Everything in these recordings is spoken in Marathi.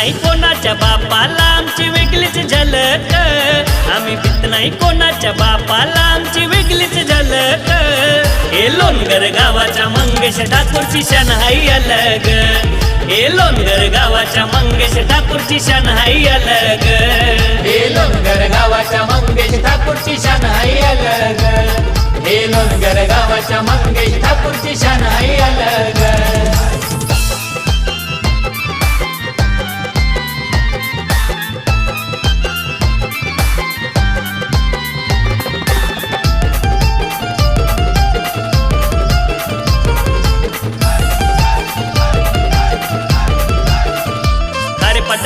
नाही कोणाच्या बापाला आमची वेगळीच झलक. आम्ही भीत नाही कोणाच्या बापाला आमची वेगळीच झलक. हे लोणगर गावाच्या मंगेश ठाकूरची शनहाई अलग. हे लोणगर गावाच्या मंगेश ठाकूरची शनहाई अलग. हे लोणगर गावाच्या मंगेश ठाकूरची शनहाई अलग. हे लोणगर गावाच्या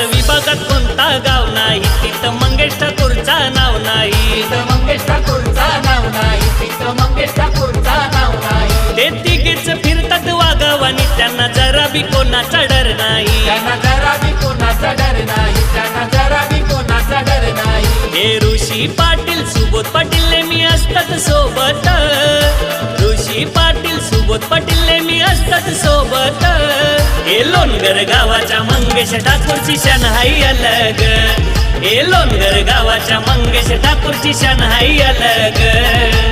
विभागात कोणता गाव नाही? तिथं मंगेश ठाकूरचा नाव नाही. मंगेश ठाकूरचा नाव नाही. तिथं मंगेश ठाकूरचा नाव नाही. ते तिघेच फिरतात वागावानी त्यांना जरा बी कोणाचा डर नाही. त्यांना जरा बी कोणाचा डर नाही. त्यांना जरा बी कोणाचा डर नाही. हे ऋषी पाटील सुबोध पाटील नेहमी असतात सोबत. ऋषी पाटील सुबोध पाटील नेहमी असतात सोबत. हे लोणगर गावाच्या मंगेश ठाकूरची शनहाई अलग. हे लोणगर गावाच्या मंगेश ठाकूरची शनहाई अलग.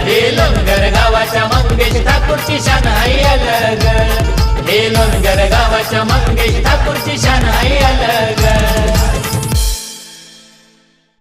हे लोणगर गावाच्या मंगेश ठाकूरची शनहाई अलग. हे लोणगर गावाच्या मंगेश ठाकूरची शनहाई अलग.